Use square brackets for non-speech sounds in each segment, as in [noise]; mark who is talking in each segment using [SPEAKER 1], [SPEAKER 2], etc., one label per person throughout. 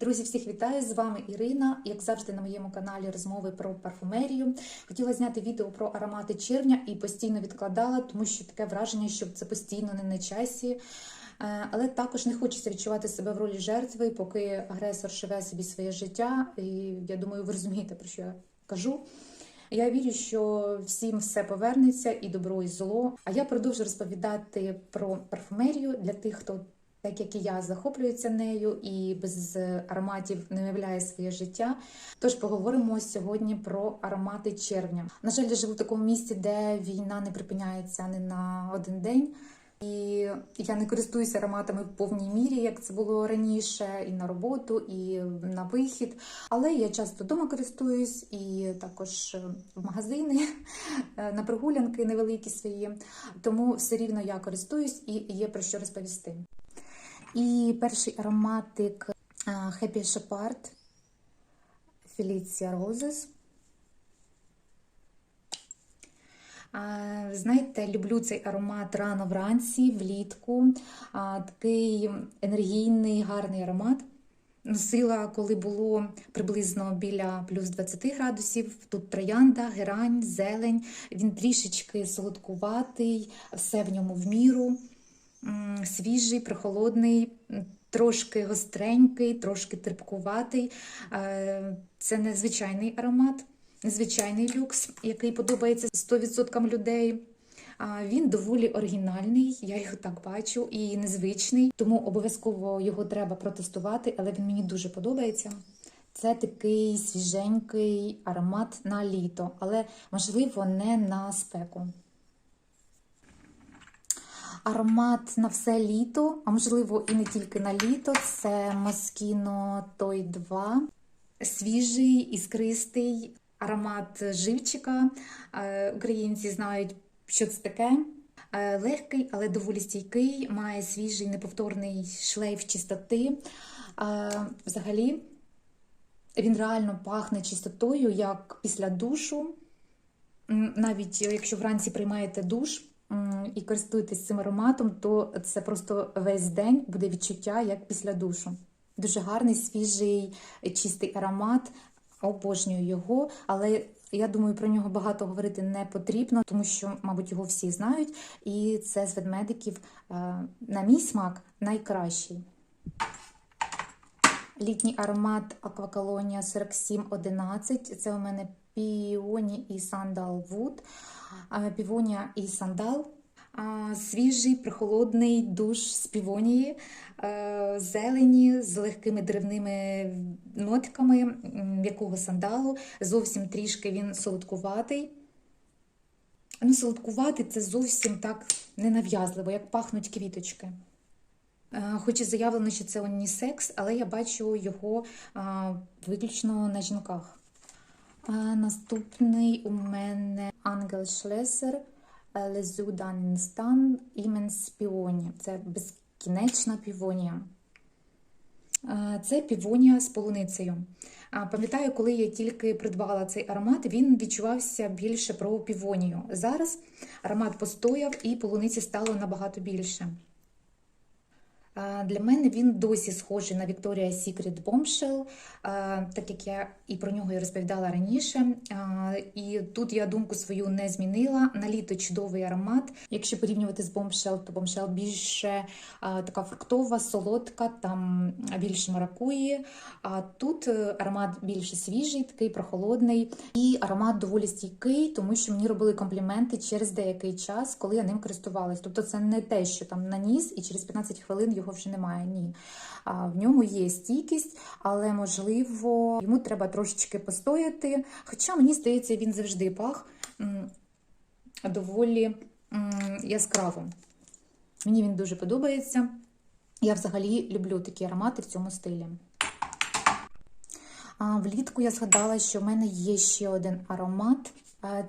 [SPEAKER 1] Друзі, всіх вітаю! З вами Ірина. Як завжди, на моєму каналі розмови про парфумерію. Хотіла зняти відео про аромати червня і постійно відкладала, тому що таке враження, що це постійно не на часі. Е, Але також не хочеться відчувати себе в ролі жертви, поки агресор живе собі своє життя. І я думаю, ви розумієте, про що я кажу. Я вірю, що всім все повернеться і добро, і зло. А я продовжу розповідати про парфумерію для тих, хто так як і я захоплюється нею і без ароматів не уявляє своє життя. Тож поговоримо сьогодні про аромати червня. На жаль, я живу в такому місці, де війна не припиняється не на один день. І я не користуюся ароматами в повній мірі, як це було раніше, і на роботу, і на вихід. Але я часто вдома користуюсь і також в магазини [laughs] на прогулянки невеликі свої. Тому все рівно я користуюсь і є про що розповісти. І перший ароматик Happy Shepard Felicia Roses. Знаєте, люблю цей аромат рано вранці, влітку. Такий енергійний, гарний аромат. Носила, коли було приблизно біля плюс 20 градусів. Тут троянда, герань, зелень. Він трішечки солодкуватий, все в ньому в міру. Свіжий, прохолодний, трошки гостренький, трошки терпкуватий. Е, Це незвичайний аромат, незвичайний люкс, який подобається 100% людей. Він доволі оригінальний, я його так бачу, і незвичний, тому обов'язково його треба протестувати, але він мені дуже подобається. Це такий свіженький аромат на літо, але можливо не на спеку. Аромат на все літо, а можливо і не тільки на літо. Це Moschino Той 2. Свіжий, іскристий аромат живчика. Е, Українці знають, що це таке. Е, Легкий, але доволі стійкий, має свіжий неповторний шлейф чистоти. Е, Взагалі, він реально пахне чистотою, як після душу. Навіть якщо вранці приймаєте душ і користуєтесь цим ароматом, то це просто весь день буде відчуття, як після душу. Дуже гарний, свіжий, чистий аромат. Обожнюю його, але я думаю, про нього багато говорити не потрібно, тому що, мабуть, його всі знають. І це з ведмедиків, е, на мій смак, найкращий. Літній аромат Акваколонія 4711. Це у мене піоні і сандалвуд. Півонія і сандал. Свіжий, прохолодний душ з півонії, зелені з легкими деревними нотками м'якого сандалу. Зовсім трішки він солодкуватий. Ну, солодкуватий це зовсім так ненав'язливо, як пахнуть квіточки. Е, Хоч і заявлено, що це унісекс, але я бачу його виключно на жінках. Наступний у мене Ангел Шлесер Лезудан Стан Іменс Піоні. Це безкінечна півонія. Е, Це півонія з полуницею. Пам'ятаю, коли я тільки придбала цей аромат, він відчувався більше про півонію. Зараз аромат постояв і полуниці стало набагато більше. Для мене він досі схожий на Victoria's Secret Bombshell, так як я і про нього і розповідала раніше. І тут я думку свою не змінила. На літо чудовий аромат. Якщо порівнювати з Bombshell, то Bombshell більше така фруктова, солодка, там більше маракуї. А тут е, аромат більше свіжий, такий прохолодний. І аромат доволі стійкий, тому що мені робили компліменти через деякий час, коли я ним користувалась. Тобто це не те, що там наніс, і через 15 хвилин його вже немає. Ні. А, В ньому є стійкість, але можливо йому треба трошечки постояти. Хоча мені здається, він завжди пах доволі м, яскраво. Мені він дуже подобається. Я взагалі люблю такі аромати в цьому стилі. А влітку я згадала, що в мене є ще один аромат.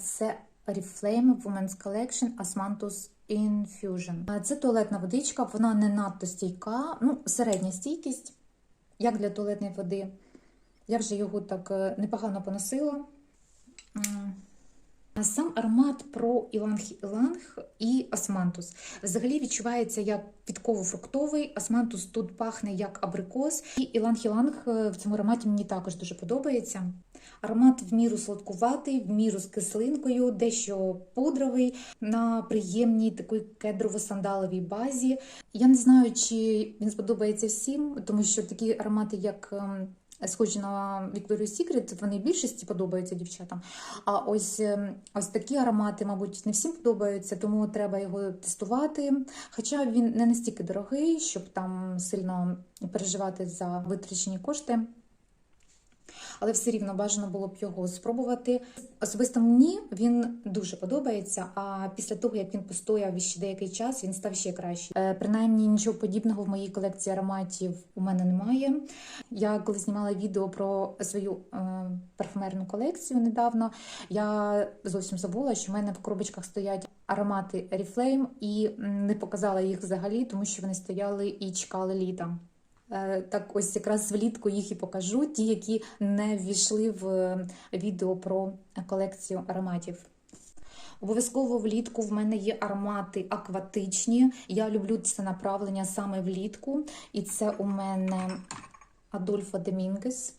[SPEAKER 1] Це Oriflame Women's Collection Osmanthus Infusion. Це туалетна водичка, вона не надто стійка, ну, середня стійкість, як для туалетної води. Я вже його так е, непогано поносила. Сам аромат про іланг-іланг і османтус. Взагалі відчувається як квітково-фруктовий. Османтус тут пахне як абрикос. І іланг-іланг е, в цьому ароматі мені також дуже подобається. Аромат в міру сладкуватий, в міру з кислинкою, дещо пудровий, на приємній такій кедрово-сандаловій базі. Я не знаю, чи він сподобається всім, тому що такі аромати, як ем, схожі на Victoria's Secret, вони більшості подобаються дівчатам. А ось, ем, ось такі аромати, мабуть, не всім подобаються, тому треба його тестувати. Хоча він не настільки дорогий, щоб там сильно переживати за витрачені кошти. Але все рівно бажано було б його спробувати. Особисто мені він дуже подобається. А після того, як він постояв ще деякий час, він став ще краще. Е, принаймні нічого подібного в моїй колекції ароматів у мене немає. Я коли знімала відео про свою е, парфумерну колекцію недавно, я зовсім забула, що в мене в коробочках стоять аромати Oriflame і не показала їх взагалі, тому що вони стояли і чекали літа. Е, Так, ось якраз влітку їх і покажу, ті, які не ввійшли в е, відео про колекцію ароматів. Обов'язково влітку в мене є аромати акватичні. Я люблю це направлення саме влітку. І це у мене Адольфо Домінгес.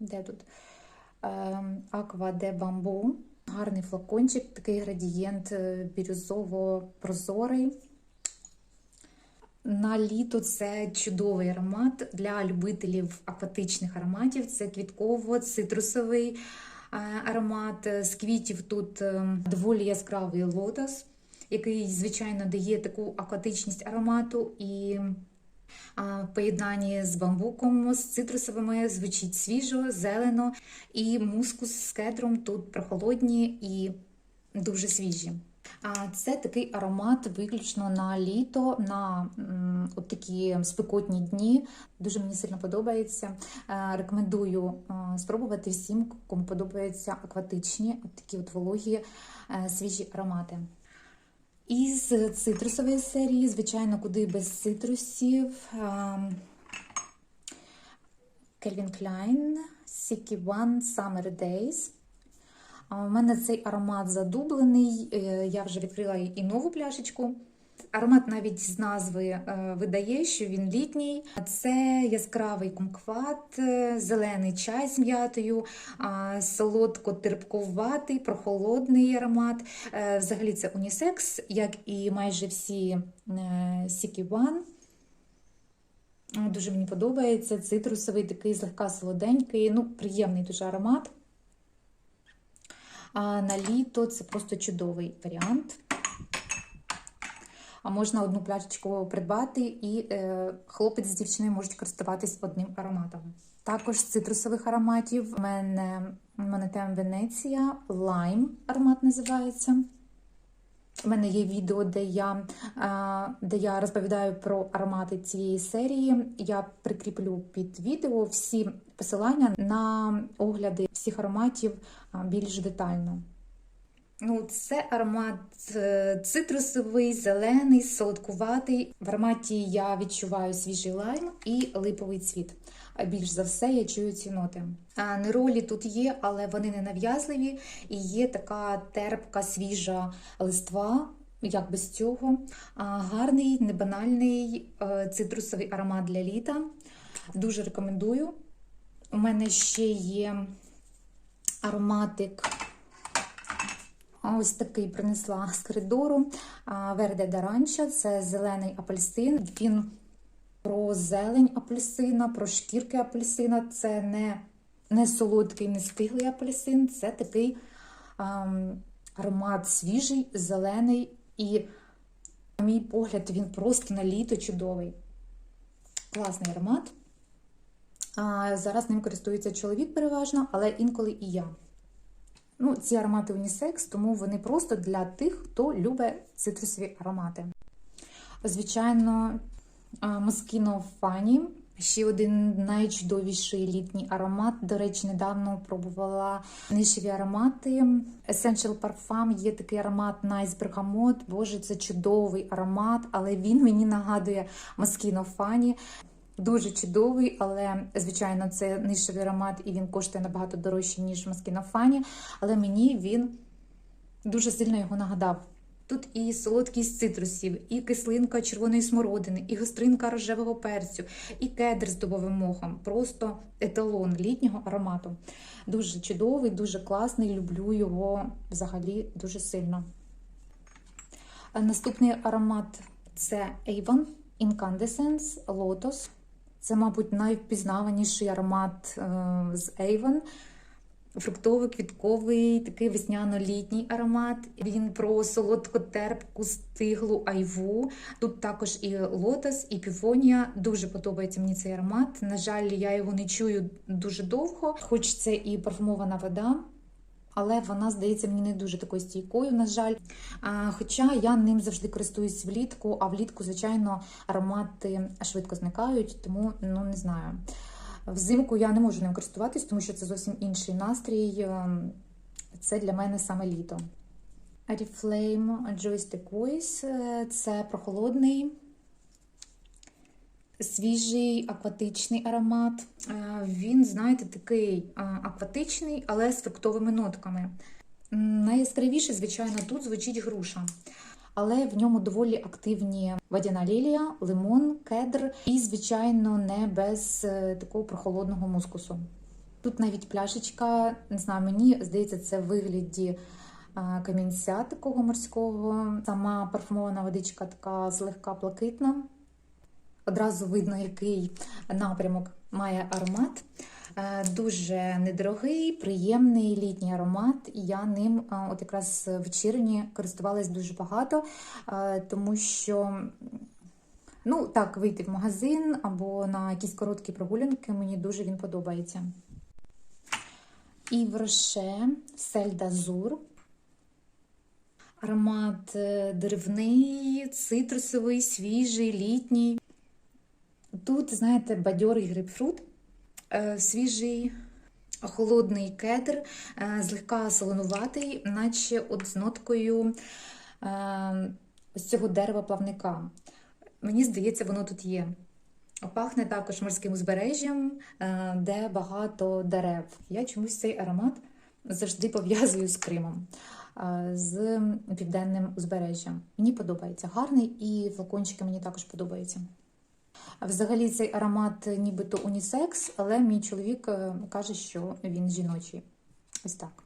[SPEAKER 1] Де тут? Аква де бамбу. Гарний флакончик, такий градієнт е, бірюзово-прозорий. На літо це чудовий аромат для любителів акватичних ароматів. Це квітково-цитрусовий е, аромат. З квітів тут е, доволі яскравий лотос, який, звичайно, дає таку акватичність аромату. І поєднанні з бамбуком, з цитрусовими звучить свіжо, зелено, і мускус з кедром тут прохолодні і дуже свіжі. Це такий аромат виключно на літо, на от такі спекотні дні. Дуже мені сильно подобається. Е, Рекомендую е, спробувати всім, кому подобаються акватичні, от такі от вологі е, свіжі аромати. Із цитрусової серії, звичайно, куди без цитрусів. Calvin Klein Sticky One Summer Days. У мене цей аромат задублений. е, Я вже відкрила і нову пляшечку. Аромат навіть з назви е, видає, що він літній. Це яскравий кумкват, е, зелений чай з м'ятою, солодко-терпкуватий, прохолодний аромат. Взагалі це унісекс, як і майже всі. Е, Дуже мені подобається. Цитрусовий, такий злегка солоденький, ну, приємний дуже аромат. А на літо це просто чудовий варіант. А можна одну пляшечку придбати, і е, хлопець з дівчиною можуть користуватись одним ароматом. Також з цитрусових ароматів у мене Монетем Венеція, лайм аромат називається. У мене є відео, де я, е, де я розповідаю про аромати цієї серії. Я прикріплю під відео всі посилання на огляди всіх ароматів більш детально. Ну, це аромат е, цитрусовий, зелений, солодкуватий. В ароматі я відчуваю свіжий лайм і липовий цвіт. А більш за все я чую ці ноти. Неролі тут є, але вони не нав'язливі і є така терпка, свіжа листва. Як без цього. Гарний, небанальний е, цитрусовий аромат для літа. Дуже рекомендую. У мене ще є ароматик. Ось такий принесла з коридору. Верде Даранча це зелений апельсин. Він про зелень апельсина, про шкірки апельсина. Це не, не солодкий, не стиглий апельсин, це такий ем, аромат свіжий, зелений і, на мій погляд, він просто на літо чудовий. Класний аромат. А, зараз ним користується чоловік переважно, але інколи і я. Ну, ці аромати унісекс, тому вони просто для тих, хто любить цитрусові аромати. Звичайно, Moschino Funny. Ще один найчудовіший літній аромат. До речі, недавно пробувала нишеві аромати. Essential Parfum є такий аромат Nice Bergamot. Боже, це чудовий аромат, але він мені нагадує Moschino Funny. Дуже чудовий, але, звичайно, це нишевий аромат і він коштує набагато дорожче, ніж Moschino Funny. Але мені він дуже сильно його нагадав. Тут і солодкість цитрусів, і кислинка червоної смородини, і гостринка рожевого перцю, і кедр з дубовим мохом. Просто еталон літнього аромату. Дуже чудовий, дуже класний. Люблю його взагалі дуже сильно. Наступний аромат це Avon Incandescence Lotus. Це, мабуть, найвпізнаваніший аромат е, з Avon. Фруктово-квітковий, такий весняно-літній аромат. Він про солодко-терпку стиглу айву. Тут також і лотос, і півонія. Дуже подобається мені цей аромат. На жаль, я його не чую дуже довго, хоч це і парфумована вода. Але вона здається мені не дуже такою стійкою, на жаль. Хоча я ним завжди користуюсь влітку, а влітку, звичайно, аромати швидко зникають, тому ну не знаю. Взимку я не можу ним користуватись, тому що це зовсім інший настрій. Ем, Це для мене саме літо. Oriflame Joystick Voice – це прохолодний, свіжий акватичний аромат. Е, Він, знаєте, такий акватичний, але з фруктовими нотками. Найяскравіше, звичайно, тут звучить груша. Але в ньому доволі активні водяна лілія, лимон, кедр і, звичайно, не без е, такого прохолодного мускусу. Тут навіть пляшечка, не знаю, мені здається, це в вигляді камінця такого морського. Сама парфумована водичка така злегка блакитна. Одразу видно, який напрямок має аромат. Е, Дуже недорогий, приємний літній аромат. Я ним е, от якраз в червні користувалась дуже багато, е, тому що. Ну, так, вийти в магазин або на якісь короткі прогулянки, мені дуже він подобається. І Роше Сель. Аромат деревний, цитрусовий, свіжий, літній. Тут, знаєте, бадьорий грейпфрут, е, свіжий, холодний кедр, е, злегка солонуватий, наче от з ноткою е, ось цього дерева плавника. Мені здається, воно тут є. Пахне також морським узбережжям, де багато дерев. Я чомусь цей аромат завжди пов'язую з Кримом, з південним узбережжям. Мені подобається гарний, і флакончики мені також подобаються. Взагалі цей аромат нібито унісекс, але мій чоловік е, каже, що він жіночий. Ось так.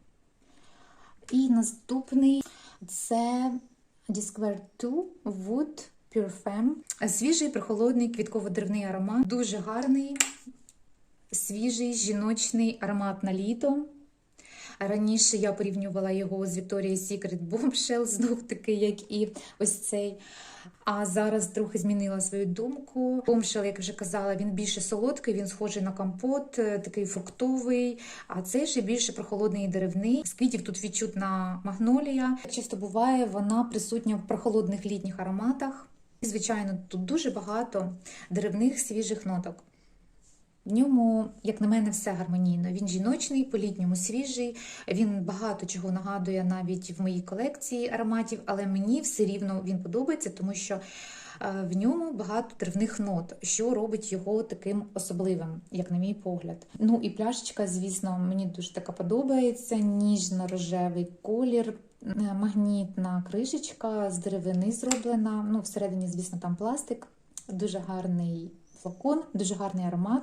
[SPEAKER 1] І наступний це Disquare 2 Wood Pure. Свіжий, прохолодний, квітково-деревний аромат. Дуже гарний, свіжий, жіночний аромат на літо. Раніше я порівнювала його з Victoria's Secret Bombshell, [laughs] знов таки, як і ось цей. А зараз трохи змінила свою думку. Bombshell, як вже казала, він більше солодкий, він схожий на компот, е, такий фруктовий. А цей же більше прохолодний і деревний. З квітів тут відчутна магнолія. Часто буває, вона присутня в прохолодних літніх ароматах. І, звичайно, тут дуже багато деревних свіжих ноток. В ньому, як на мене, все гармонійно. Він жіночний, по-літньому свіжий. Він багато чого нагадує навіть в моїй колекції ароматів, але мені все рівно він подобається, тому що е, в ньому багато травних нот, що робить його таким особливим, як на мій погляд. Ну і пляшечка, звісно, мені дуже така подобається. Ніжно-рожевий колір. е, Магнітна кришечка з деревини зроблена. Ну, всередині, звісно, там пластик. Дуже гарний флакон, дуже гарний аромат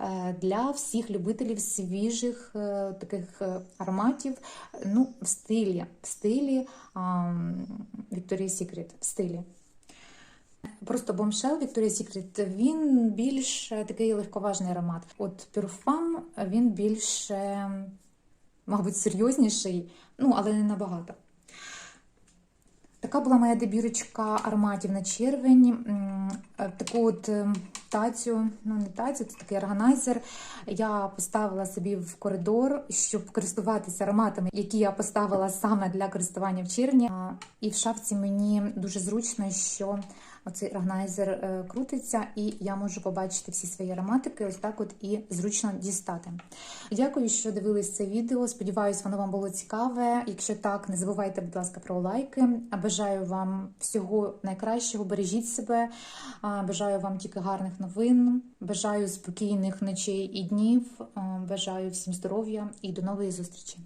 [SPEAKER 1] е, для всіх любителів свіжих е, таких е, ароматів. Ну, в стилі, в стилі Victoria's Secret, в стилі. Просто Bombshell Victoria's Secret, він більш такий легковажний аромат. От Femme, він більш, е, мабуть, серйозніший, ну, але не набагато. Така була моя добірочка ароматів на червень. Е, Таку от е, тацю, ну не тацю, це такий органайзер. Я поставила собі в коридор, щоб користуватися ароматами, які я поставила саме для користування в червні. І в шафці мені дуже зручно, що оцей органайзер е, крутиться, і я можу побачити всі свої ароматики, ось так от і зручно дістати. Дякую, що дивились це відео. Сподіваюсь, воно вам було цікаве. Якщо так, не забувайте, будь ласка, про лайки. Бажаю вам всього найкращого. Бережіть себе. Бажаю вам тільки гарних новин. Бажаю спокійних ночей і днів. Бажаю всім здоров'я і до нової зустрічі.